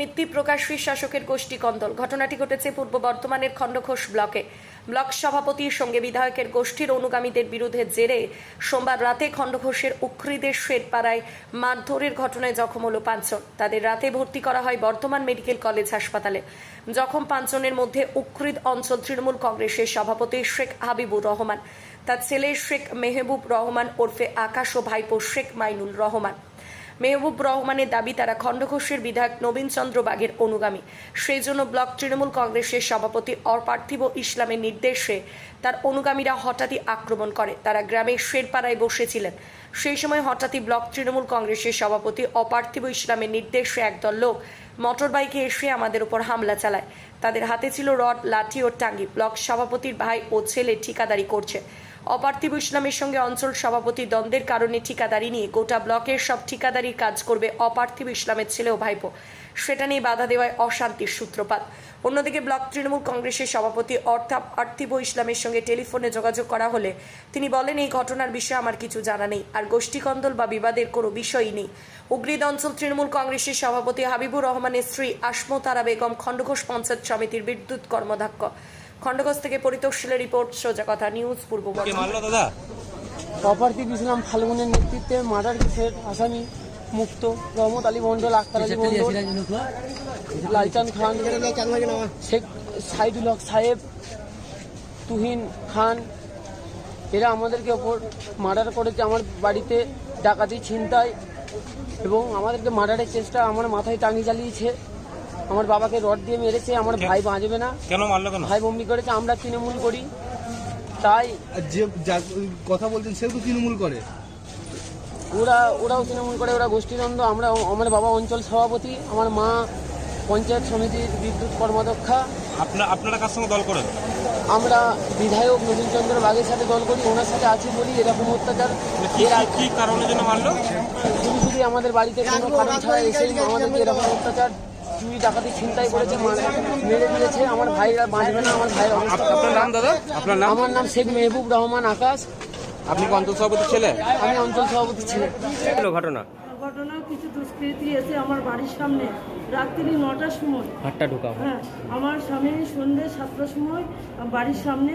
মিথ্যি প্রকাশ্যী শাসকের গোষ্ঠী কন্দল। ঘটনাটি ঘটেছে পূর্ব বর্ধমানের খণ্ডঘোষ ব্লকে। ব্লক সভাপতির সঙ্গে বিধায়কের গোষ্ঠীর অনুগামীদের বিরুদ্ধে জেরে সোমবার রাতে খণ্ডঘোষের উখরিদের শেরপাড়ায় মারধরের ঘটনায় জখম হলো পাঁচজন। তাদের রাতে ভর্তি করা হয় বর্ধমান মেডিকেল কলেজ হাসপাতালে। জখম পাঁচজনের মধ্যে উখরিদ অঞ্চল তৃণমূল কংগ্রেসের সভাপতি শেখ হাবিবুর রহমান, তার ছেলে শেখ মেহবুব রহমান ওরফে আকাশ ও ভাইপো শেখ মাইনুল রহমান। মেহবুব রহমানের দাবি, তারা খণ্ডঘোষের বিধায়ক নবীন চন্দ্র বাগের অনুগামী। সেই জন্য ব্লক তৃণমূল কংগ্রেসের সভাপতি অপার্থিব ইসলামের নির্দেশে তার অনুগামীরা হঠাৎই আক্রমণ করে। তারা গ্রামের শেরপাড়ায় বসেছিলেন। সেই সময় হঠাৎই ব্লক তৃণমূল কংগ্রেসের সভাপতি অপার্থিব ইসলামের নির্দেশে একদল লোক মোটর বাইকে এসে আমাদের উপর হামলা চালায়। তাদের হাতে ছিল রড, লাঠি ও টাঙ্গি। ব্লক সভাপতির ভাই ও ছেলে ঠিকাদারি করছে। অপার্থিব ইসলামের সঙ্গে অঞ্চল সভাপতি দ্বন্দ্বের কারণে ঠিকাদারি নিয়ে গোটা ব্লকের সব ঠিকাদারির কাজ করবে অপার্থিব ইসলামের ছেলে ও ভাইপো। সেটা নিয়ে বাধা দেওয়ায় অশান্তির সূত্রপাত। অন্যদিকে ব্লক তৃণমূল কংগ্রেসের সভাপতি অর্থাৎ পার্থিব ইসলামের সঙ্গে টেলিফোনে যোগাযোগ করা হলে তিনি বলেন, এই ঘটনার বিষয়ে আমার কিছু জানা নেই, আর গোষ্ঠীকন্দল বা বিবাদের কোনো বিষয়ই নেই। উগ্রিদ অঞ্চল তৃণমূল কংগ্রেসের সভাপতি হাবিবুর রহমানের স্ত্রী আসমো তারা বেগম খণ্ডঘোষ পঞ্চায়েত সমিতির বিদ্যুৎ কর্মধ্যক্ষ। খণ্ডঘোষ থেকে পরিতোষিলের রিপোর্ট সোজা কথা নিউজ পূর্ব দাদা? অপার্থিব ইসলাম ফাল্গুনের নেতৃত্বে মার্ডার কেসের আসামি মুক্ত রহমত আলী মন্ডল আক্তার আলী মন্ডল লালচান খান শেখ সাইদুল হক সাহেব তুহিন খান এরা আমাদেরকে ওপর মার্ডার করেছে। আমার বাড়িতে ডাকাতি ছিনতাই এবং আমাদেরকে মার্ডারের চেষ্টা আমার মাথায় টাঙি চালিয়েছে। আমার বাবাকে রড দিয়ে মেরেছে আমার ভাই বাঁচবে না। কেন মারলো কেন? ভাই বমি করেছে আমরা তৃণমূল করি। তাই যে কথা বলছেন সেও তো তৃণমূল করে। ওরা ওরাও তৃণমূল করে ওরা গোষ্ঠীদ্বন্দ্ব আমরা আমার বাবা অঞ্চল সভাপতি আমার মা পঞ্চায়েত সমিতির বিদ্যুৎ কর্মাধ্যক্ষা। আপনার আপনারা কার সঙ্গে দল করেন? আমরা বিধায়ক নবীনচন্দ্র বাগের সাথে দল করি ওনার সাথে আছি বলি এরকম অত্যাচার। মানে কি এর কি- আগে জন্য মারলো? শুধু শুধু আমাদের বাড়িতে কোনো কারণ ছাড়া এসেই আমাদেরকে এরকম অত্যাচার। চুরি ডাকাতি ছিনতাই করেছে মার- মেরে দিয়েছে আমার ভাইরা বাঁচবে না আমার ভাইয়ের অবস্থা আপনার নাম দাদা? আপনার নাম? আমার নাম শেখ মেহবুব রহমান আকাশ। আপনি কি অঞ্চল সভাপতির ছেলে? আমি অঞ্চল সভাপতি ছিলেন ঘটনা? ঘটনা কিছু দুষ্কৃতী এসে আমার বাড়ির সামনে রাত্রি নটার সময়। হাতটা ঢুকাও। হ্যাঁ আমার স্বামী সন্ধ্যে সাতটার সময় বাড়ির সামনে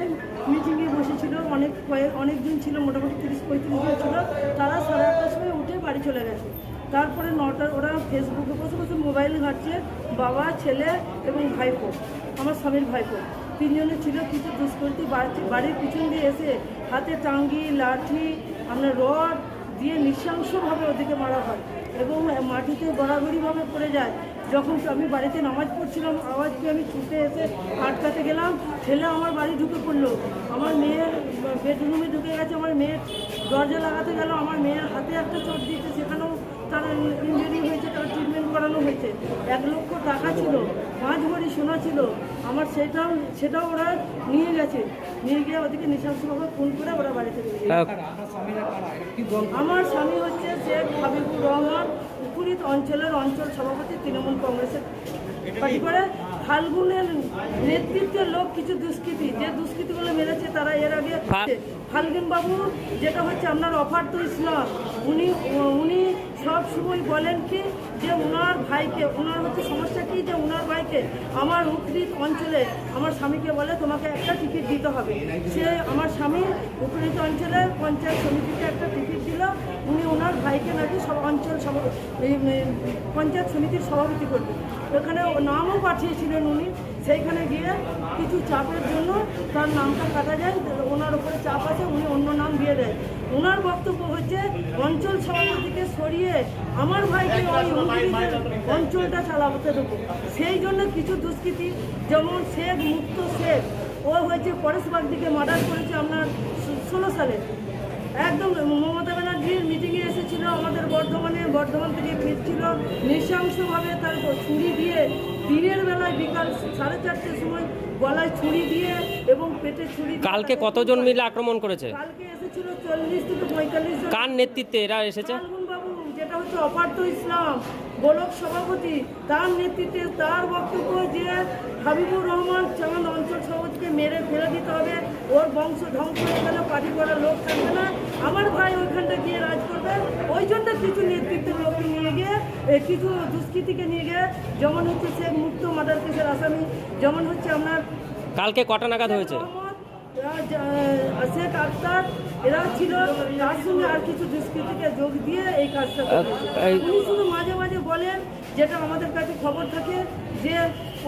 মিটিংয়ে বসেছিল। অনেক কয়েক অনেক দিন ছিল মোটামুটি তিরিশ পঁয়ত্রিশ জন ছিল। তারা সাড়ে আটটার সময় উঠে বাড়ি চলে গেছে। তারপরে নটা ওরা ফেসবুকে বসে বসে মোবাইল ঘাটছে, বাবা, ছেলে এবং ভাইপো, আমার স্বামীর ভাইপো। তিনজনে ছিল কিছু দুষ্কৃতী বাড়ি- বাড়ির পিছন দিয়ে এসে হাতে টাঙ্গি, লাঠি আপনার রড দিয়ে নৃশংসভাবে ওদিকে মারা হয় এবং মাটিতে গড়াগড়িভাবে পড়ে যায়। যখন আমি বাড়িতে নামাজ পড়ছিলাম, আওয়াজ পেয়ে আমি ছুটে এসে আটকাতে গেলাম। ছেলে আমার বাড়ি ঢুকে পড়ল। আমার মেয়ের বেডরুমে ঢুকে গেছে, আমার মেয়ের দরজা লাগাতে গেল, আমার মেয়ের হাতে একটা চোট দিয়েছে, সেখানেও তার ইঞ্জুরি হয়েছে তার ট্রিটমেন্ট করানো হয়েছে। এক লক্ষ টাকা ছিল পাঁচ ভরি সোনা ছিল। আমার সেটাও সেটাও ওরা নিয়ে গেছে। নিয়ে গিয়ে ওদিকে নৃশংসভাবে ফোন করে ওরা বাড়িতে আমার স্বামী হচ্ছে শেখ হাবিবুর রহমান উপরিত অঞ্চলের অঞ্চল সভাপতি তৃণমূল কংগ্রেসের পার্টি করে। ফাল্গুনের নেতৃত্বের লোক কিছু দুষ্কৃতি যে দুষ্কৃতিগুলো মেরেছে তারা এর আগে ফাল্গুন বাবু যেটা হচ্ছে আপনার অফার তো ইসলাম উনি উনি সব সময় বলেন কি, যে ওনার ভাইকে ওনার হচ্ছে সমস্যা কি, যে ওনার ভাইকে আমার উপরিত অঞ্চলে আমার স্বামীকে বলে তোমাকে একটা টিকিট দিতে হবে। সে আমার স্বামী উপরিত অঞ্চলের পঞ্চায়েত সমিতিকে একটা টিকিট দিল উনি ওনার ভাইকে নাকি সব অঞ্চল এই, পঞ্চায়েত সমিতির সভাপতি করবে। ওখানে নামও পাঠিয়েছিলেন উনি। সেইখানে গিয়ে কিছু চাপের জন্য তার নামটা কাটা যায় ওনার ওপরে চাপ আছে উনি অন্য নাম দিয়ে দেয়। ওনার বক্তব্য হচ্ছে অঞ্চল সভাপতিকে সরিয়ে আমার ভাইকে ওই অঞ্চলটা চালাতে দেবো। সেই জন্য কিছু দুষ্কৃতী যেমন শেখ মুক্ত শেখ ও হয়েছে পরেশবাগ দিকে মার্ডার করেছে আপনার ষোলো সালে। একদম বর্ধমানে বর্ধমান থেকে ফিরছিল। নৃশংসভাবে তার ছুরি দিয়ে দিনের বেলায় বিকাল সাড়ে চারটের সময় গলায় ছুরি দিয়ে এবং পেটে ছুরি কালকে কতজন মিলে আক্রমণ করেছে? কালকে এসেছিল চল্লিশ থেকে পঁয়তাল্লিশ জন। কার নেতৃত্বে এরা এসেছে? বাবু যেটা হচ্ছে অপার্থ ইসলাম গোলক সভাপতি তার নেতৃত্বে তার বক্তব্য যে হাবিবুর রহমান চাঁদ অঞ্চল সভাপতিকে মেরে ফেলে দিতে হবে। ওর বংশ ধ্বংস হয়ে গেলে পার্টি করার লোক থাকবে না। আমার ভাই ওইখানটা গিয়ে রাজ করবে। ওই জন্য কিছু নেতৃত্বের লোককে নিয়ে গিয়ে কিছু দুষ্কৃতীকে নিয়ে গিয়ে যেমন হচ্ছে শেখ মুক্ত মার্ডার কেসের আসামি যেমন হচ্ছে আপনার কালকে কটা নাগাদ হয়েছে? শেখ আক্তার এরা ছিল তার সঙ্গে আর কিছু দুষ্কৃতীকে যোগ দিয়ে এই কাজটা উনি শুধু মাঝে মাঝে বলেন যেটা আমাদের কাছে খবর থাকে যে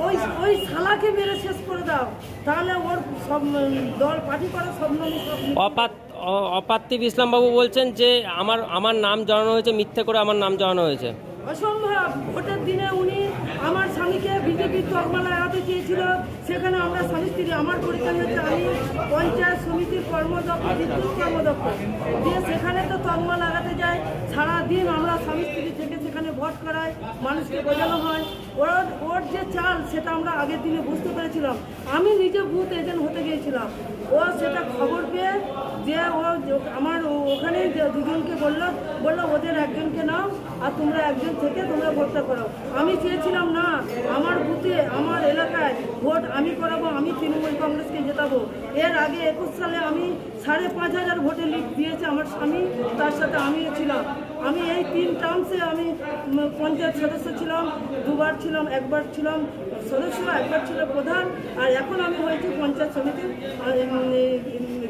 ওই ওই শালাকে মেরে শেষ করে দাও। তাহলে ওর সব দল পার্টি করা স্বপ্ন সব অপাত অপার্থিব ইসলাম বাবু বলছেন যে আমার আমার নাম জানানো হয়েছে মিথ্যে করে আমার নাম জানানো হয়েছে। অসম্ভব। ভোটের দিনে উনি আমার স্বামীকে বিজেপির তকমা লাগাতে চেয়েছিল সেখানে আমরা স্বামী স্ত্রী আমার পরিচয় হচ্ছে আমি পঞ্চায়েত সমিতির কর্মদপ্তর বিদ্যুৎ কর্মদক্ষ। দিয়ে সেখানে তো তকমা লাগাতে যাই সারাদিন আমরা স্বামী স্ত্রী থেকে সেখানে ভোট করাই মানুষকে বোঝানো হয়। ওর ওর যে চাল, সেটা আমরা আগের দিনে বুঝতে পেরেছিলাম। আমি নিজে বুথ এজেন্ট হতে গিয়েছিলাম। ও সেটা খবর পেয়ে যে ও আমার ওখানে দুজনকে বলল বলল, ওদের একজনকে নাও, আর তোমরা একজন থেকে তোমরা ভোটটা করো। আমি চেয়েছিলাম, না, আমার বুথে, আমার এলাকায় ভোট আমি করাবো, আমি তৃণমূল কংগ্রেসকে জেতাবো। এর আগে একুশ সালে আমি সাড়ে পাঁচ হাজার ভোটে লিড দিয়েছে আমার স্বামী, তার সাথে আমিও ছিলাম। আমি এই তিন টার্মসে আমি পঞ্চায়েত সদস্য ছিলাম, দুবার ছিলাম একবার ছিলাম সদস্য একবার ছিল প্রধান আর এখন আমি হয়েছি পঞ্চায়েত সমিতির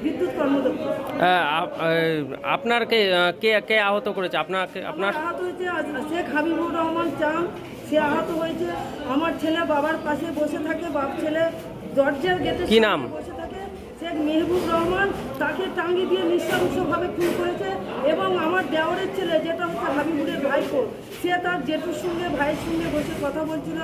বিদ্যুৎ কর্মদক্ষ। আহ, আপনার কে কে কে আহত করেছে? আপনাকে আপনার? আহত হয়েছে শেখ হাবিবুর রহমান চান সে আহত হয়েছে। আমার ছেলে বাবার পাশে বসে থাকে বাপ ছেলে দরজার গেটে কি নাম? মেহবুব রহমান তাকে টাঙ্গি দিয়ে নৃশংসভাবে খুন করেছে এবং আমার দেওরের ছেলে যেটা হচ্ছে হাবিবুরের ভাইপো সে তার জেঠুর সঙ্গে ভাইয়ের সঙ্গে বসে কথা বলছিল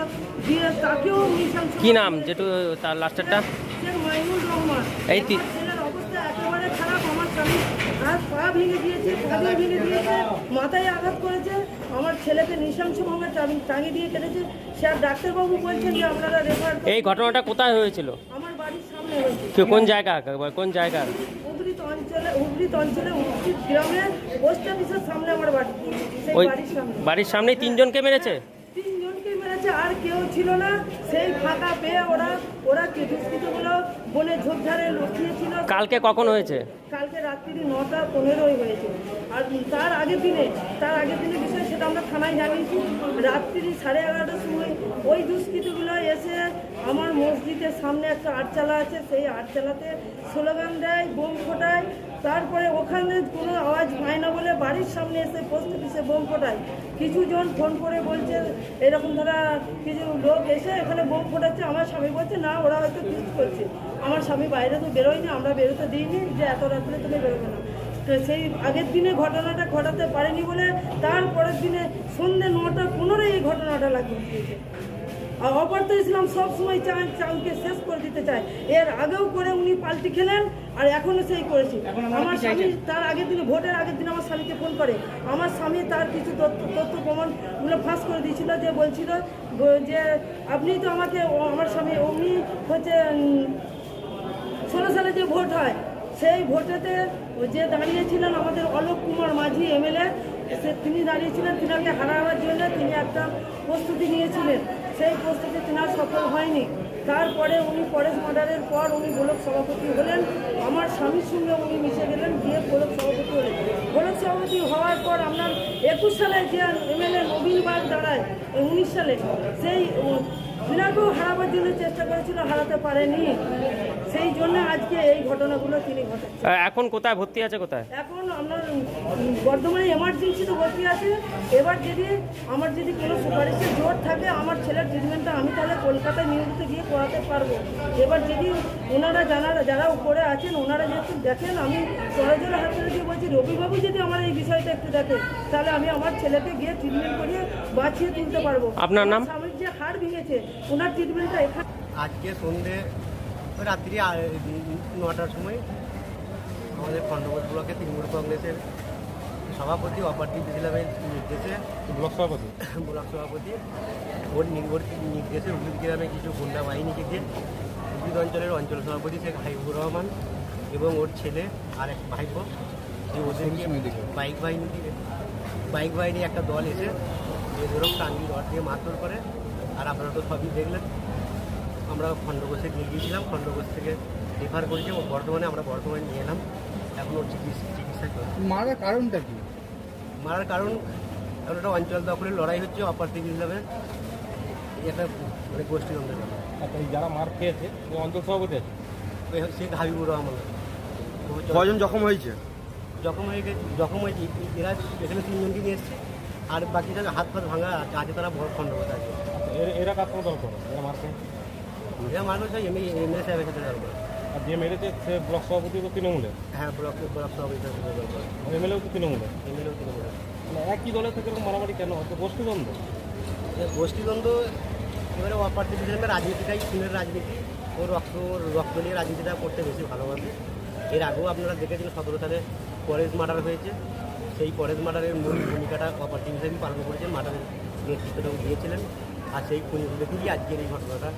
দিয়ে তাকেও নৃশংস কি নাম যেটু তার লাস্টারটা শেখ মাইনুল রহমান। এই ছেলের অবস্থা একেবারে খারাপ আমার স্বামী হাত পা ভেঙে দিয়েছে পা ভেঙে দিয়েছে মাথায় আঘাত করেছে আমার ছেলেকে নৃশংসভাবে টাঙি- টাঙিয়ে দিয়ে কেটেছে। সে আর ডাক্তারবাবু বলছেন যে আপনারা রেফার এই ঘটনাটা কোথায় হয়েছিল? আমার কোন জায়গা? কোন জায়গা? উবরিত অঞ্চলে উবরিত অঞ্চলে উবরিত গ্রামে পোস্ট অফিসের সামনে আমার বাড়ি। ওই বাড়ির সামনে। বাড়ির সামনেই তিনজনকে মেরেছে? তিনজনকে মেরেছে আর কেউ ছিল না। সেই ফাঁকা পেয়ে ওরা ওরা দুষ্কৃতগুলো ঝোপঝাড়ে লুকিয়েছিল। কালকে কখন হয়েছে? কালকে রাত্রি নটা পনেরোই হয়েছে। আর তার আগের দিনে তার আগের দিনের বিষয় সেটা আমরা থানায় জানিয়েছি। রাত্রি সাড়ে এগারোটার সময় ওই দুষ্কৃতগুলো এসে আমার মসজিদের সামনে একটা আটচালা আছে। সেই আটচালাতে স্লোগান দেয় বোম ফোটায় তারপরে ওখানে কোনো আওয়াজ পায় না বলে বাড়ির সামনে এসে পোস্ট অফিসে বোম ফোটায়। কিছু জন ফোন করে বলছে, এরকম ধরা কিছু লোক এসে এখানে বোম ফোটাচ্ছে। আমার স্বামী বলছে, না, ওরা হয়তো ফিস্ট করছে। আমার স্বামী বাইরে তো বেরোয়নি, আমরা বেরোতে দিইনি যে এত রাত্রে তুমি বেরোবে না। তো সেই আগের দিনে ঘটনাটা ঘটাতে পারেনি বলে তারপরের দিনে সন্ধ্যে নটা পনেরোই এই ঘটনাটা লাগিয়ে দিয়েছে আর অপার্থ ইসলাম সব সময় চান চাঁদকে শেষ করে দিতে চায়। এর আগেও করে উনি পাল্টি খেলেন আর এখনও সেই করেছে। আমার স্বামী তার আগের দিনে ভোটের আগের দিন আমার স্বামীকে ফোন করে। আমার স্বামী তার কিছু তথ্য তথ্য প্রমাণগুলো ফাঁস করে দিয়েছিল যে বলছিল যে আপনি তো আমাকে আমার স্বামী উনি হচ্ছে ষোলো সালে যে ভোট হয় সেই ভোটেতে যে দাঁড়িয়েছিলেন আমাদের অলোক কুমার মাঝি এমএলএ তিনি দাঁড়িয়েছিলেন তিনাকে হারাবার জন্য তিনি একটা প্রস্তুতি নিয়েছিলেন। সেই প্রস্তুতি তেনার সফল হয়নি। তারপরে উনি পরেশ মার্ডারের পর উনি গোলক সভাপতি হলেন। আমার স্বামীর সঙ্গে উনি মিশে গেলেন, গিয়ে গোলক সভাপতি হলেন। গোলক সভাপতি হওয়ার পর আপনার একুশ সালে যে এমএলএ নবীন বাগ দাঁড়ায়, উনিশ সালে সেই তিনাকেও হারাবার জন্য চেষ্টা করেছিল, হারাতে পারেনি। সেই জন্য আজকে এই ঘটনাগুলো তিনি ঘটাচ্ছেন। এখন কোথায় ভর্তি আছে কোথায়? এখন আপনার উম, বর্ধমানে এমার্জেন্সিতে ভর্তি আছে। এবার যদি আমার যদি কোনো সুপারিশের জোর থাকে আমার ছেলের ট্রিটমেন্টটা আমি তাহলে কলকাতায় নিয়মিত গিয়ে করাতে পারব। এবার যদি ওনারা জানারা যারা উপরে আছেন ওনারা যেহেতু দেখেন আমি সরজের হাত ধরে দিয়ে বলছি রবিবাবু যদি আমার এই বিষয়টা একটু দেখে তাহলে আমি আমার ছেলেকে গিয়ে ট্রিটমেন্ট করিয়ে বাঁচিয়ে তুলতে পারব। আপনার নাম? স্বামীর যে হাড় ভেঙেছে ওনার ট্রিটমেন্টটা এখানে আজকে সন্ধে ওই রাত্রি নটার সময় আমাদের খণ্ডবোধ ব্লকে তৃণমূল কংগ্রেসের সভাপতি অপার্থিব ইসলামের নির্দেশে। ব্লক সভাপতি? ব্লক সভাপতি। ওর নি- ওর নির্দেশে উদ্ভিদ গ্রামে কিছু গুন্ডা বাহিনীকে দিয়ে উদ্ভিদ অঞ্চলের অঞ্চল সভাপতি শেখ হাইবুর রহমান এবং ওর ছেলে আর এক ভাইপো। যে ওদেরকে বাইক বাহিনী দিয়ে বাইক বাহিনী একটা দল এসে যে ধরো টাঙ্গি রড দিয়ে মারধর করে আর আপনারা তো সবই দেখলেন। খণ্ডঘোষে নিয়ে গিয়েছিলাম খণ্ডঘোষ থেকে রেফার করেছি এবং বর্ধমানে আমরা বর্ধমানে নিয়ে এলাম। এখন ওর চিকিৎসা চিকিৎসা চলছে। মারার কারণটা কি? মারার কারণ এখন একটা অঞ্চল দখলের লড়াই হচ্ছে অপার্থিব হিসাবে। এই একটা মানে গোষ্ঠীদ্বন্দ্বের ব্যাপার আচ্ছা যারা মার খেয়েছে ওই অঞ্চল সভাপতি শেখ হাবিবুর রহমান। কজন জখম হয়েছে? জখম হয়ে গেছে জখম হয়েছে এরা এখানে তিনজনকে নিয়ে এসছে আর বাকি যারা হাত ফাত ভাঙা আছে আছে তারা বড় খণ্ডপত আছে। এরা- এরা কাজ দল করে? এরা মার খেয়েছে? এরা মানুষ এমএলএ এমএলএ সাহেবের সাথে দল করে। আর যে মেরেছে সে ব্লক সভাপতি তো তৃণমূলের হ্যাঁ ব্লক ব্লক সভাপতির সাথে দল করে এমএলএও তো তৃণমূলের এমএলএও তৃণমূল। মানে একই দলের থেকে এরকম মারামারি কেন? হচ্ছে গোষ্ঠীদ্বন্দ্ব। গোষ্ঠীদ্বন্দ্ব এবারে অপার্থিব রাজনীতিটাই খুনের রাজনীতি ও রক্ত রক্ত নিয়ে রাজনীতিটা করতে বেশি ভালোবাসে। এর আগেও আপনারা দেখেছেন সতেরো সালে পরেশ মার্ডার হয়েছে। সেই পরেশ মার্ডারের মূল ভূমিকাটা অপার্থিব হিসেবে পালন করেছেন মার্ডারের নেতৃত্বটাও দিয়েছিলেন। আর সেই খুনিগুলো থেকেই আজকের এই ঘটনাটা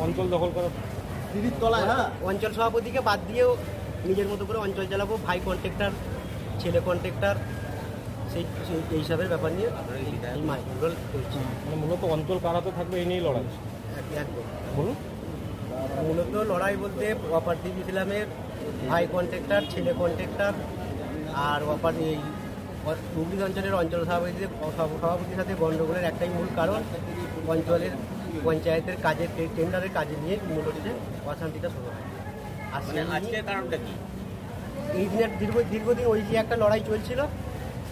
অঞ্চল দখল করা। তলায় হ্যাঁ? অঞ্চল সভাপতিকে বাদ দিয়েও নিজের মতো করে অঞ্চল চালাবো। ভাই কন্ট্রাক্টর ছেলে কন্ট্রাক্টর সেই সেই- এই হিসাবের ব্যাপার নিয়ে এই মাইক্রোগুলো চলছে। মানে মূলত অঞ্চল কারাতে থাকবে এই নিয়েই লড়াই। এক- একদম। বলুন। মূলত লড়াই বলতে অপার্থিব ইসলামের ভাই কন্ট্রাক্টর ছেলে কন্ট্রাক্টর আর অপার এই হুগলি অঞ্চলের অঞ্চল সভাপতিদের সভাপতির সাথে গণ্ডগোলের একটাই মূল কারণ। অঞ্চলের পঞ্চায়েতের কাজের টে- টেন্ডারের কাজে নিয়ে মূল হচ্ছে অশান্তিটা শুরু হয়। আর সেই কারণটা কি? এই দিনের দীর্ঘ দীর্ঘদিন ওই যে একটা লড়াই চলছিল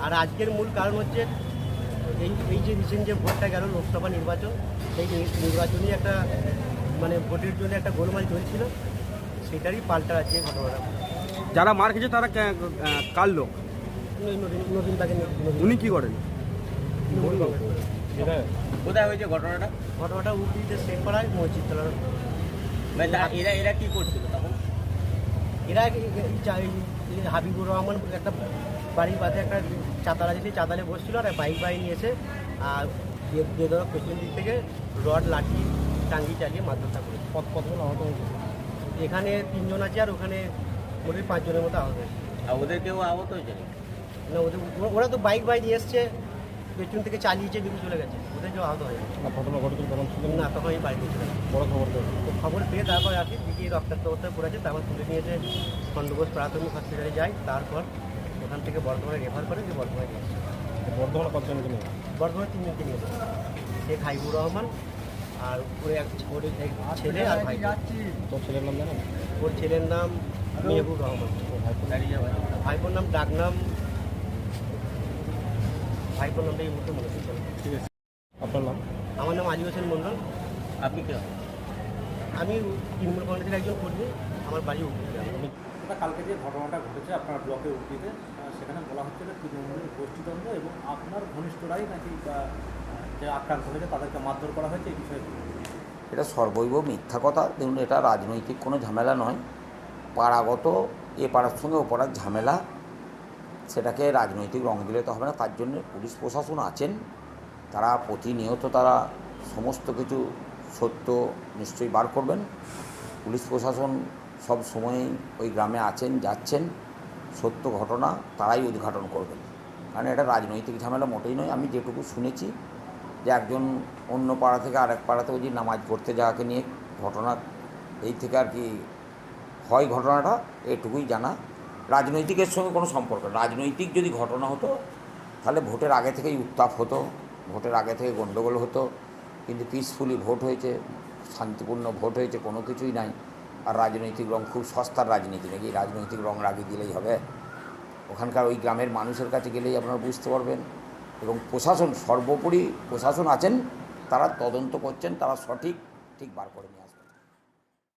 আর আজকের মূল কারণ হচ্ছে এই এই যে রিসেন্ট যে ভোটটা গেল লোকসভা নির্বাচন সেই নি- নির্বাচনী একটা মানে ভোটের জন্য একটা গোলমাল চলছিল সেটারই পাল্টা আছে ঘটনাটা। যারা মার খেয়েছে তারা কার লোক? নতুন নতুন তাকে উনি কী করেন? কোথায় হয়েছে ঘটনাটা? ঘটনাটা উঠিতে শেখ পাড়ায় মসজিদ তলার মানে এরা এরা কি করছিল তখন? এরা হাবিবুর রহমান একটা বাড়ির পাশে একটা চাতাল সেই চাতালে বসছিল আর বাইক বাইক নিয়ে এসে আর ধরো পেছন দিক থেকে রড লাঠি টাঙ্গি চালিয়ে মারধরটা করেছে। কত কতজন আহত হয়েছে। এখানে তিনজন আছে আর ওখানে মোটামুটি পাঁচজনের মতো আহত হয়েছে। আর ওদের কেউ আহত হয়েছে না ওদের ওরা- ওরা তো বাইক বাইক নিয়ে এসছে। পেছন থেকে চালিয়েছে বেরিয়ে চলে গেছে ওদের কেউ আহত হয়নি আর ঘটনা ঘটেছিল তখন ছিলেন না? তখন আমি বাড়িতে ছিলাম। বড় খবর তো। খবর পেয়ে তারপর আসি দিকে রক্তাক্ত অবস্থায় পড়েছে তারপর তুলে নিয়ে এসে খণ্ডঘোষ প্রাথমিক হসপিটালে যাই তারপর ওখান থেকে বর্ধমানে রেফার করে যে বর্ধমানে নিয়ে বর্ধমানে কতজনকে নিয়ে বর্ধমানে তিনজনকে নিয়ে এসেছে। শেখ হাইবুর রহমান আর ওর এক ওর এক ছেলে আর ভাই। তোর ছেলের নাম জানেন? ওর ছেলের নাম মেহবুব রহমান। ভাইপোর নাম ডাক নাম ভাইপোর নামটা এই মুহূর্তে মনে হচ্ছে ঠিক আছে। আপনার নাম? আমার নাম আলী হোসেন মন্ডল আপনি কে? আমি তৃণমূল কংগ্রেসের একজন কর্মী আমার বাড়ি ওটা কালকে যে ঘটনাটা ঘটেছে আপনার ব্লকে উঠিতে সেখানে বলা হচ্ছে যে তৃণমূলের গোষ্ঠীদ্বন্দ্ব এবং আপনার ঘনিষ্ঠরাই নাকি যে আক্রান্ত হয়েছে তাদেরকে মারধর করা হয়েছে এই বিষয়ে এটা সর্বৈব মিথ্যা কথা। দেখুন এটা রাজনৈতিক কোনো ঝামেলা নয়। পাড়াগত এ পাড়ার সঙ্গে ও পাড়ার ঝামেলা। সেটাকে রাজনৈতিক রং দিলে তো হবে না, তার জন্য পুলিশ প্রশাসন আছেন, তারা প্রতিনিয়ত তারা সমস্ত কিছু সত্য নিশ্চয়ই বার করবেন। পুলিশ প্রশাসন সব সময়ই ওই গ্রামে আছেন, যাচ্ছেন, সত্য ঘটনা তারাই উদ্ঘাটন করবেন। কারণ এটা রাজনৈতিক ঝামেলা মোটেই নয়, আমি যেটুকু শুনেছি যে একজন অন্য পাড়া থেকে আরেক পাড়াতে ওই যে নামাজ পড়তে যাওয়াকে নিয়ে ঘটনা, এই থেকে আর কি হয় ঘটনাটা, এটুকুই জানা। রাজনৈতিকের সঙ্গে কোনো সম্পর্ক। রাজনৈতিক যদি ঘটনা হতো, তাহলে ভোটের আগে থেকেই উত্তাপ হতো, ভোটের আগে থেকে গণ্ডগোল হতো। কিন্তু পিসফুলি ভোট হয়েছে, শান্তিপূর্ণ ভোট হয়েছে, কোনো কিছুই নাই। আর রাজনৈতিক রং খুব সস্তার রাজনীতি নাকি? রাজনৈতিক রং লাগিয়ে দিলেই হবে। ওখানকার ওই গ্রামের মানুষের কাছে গেলেই আপনারা বুঝতে পারবেন। এবং প্রশাসন, সর্বোপরি প্রশাসন আছেন, তারা তদন্ত করছেন, তারা সঠিক ঠিক বার করে নিয়ে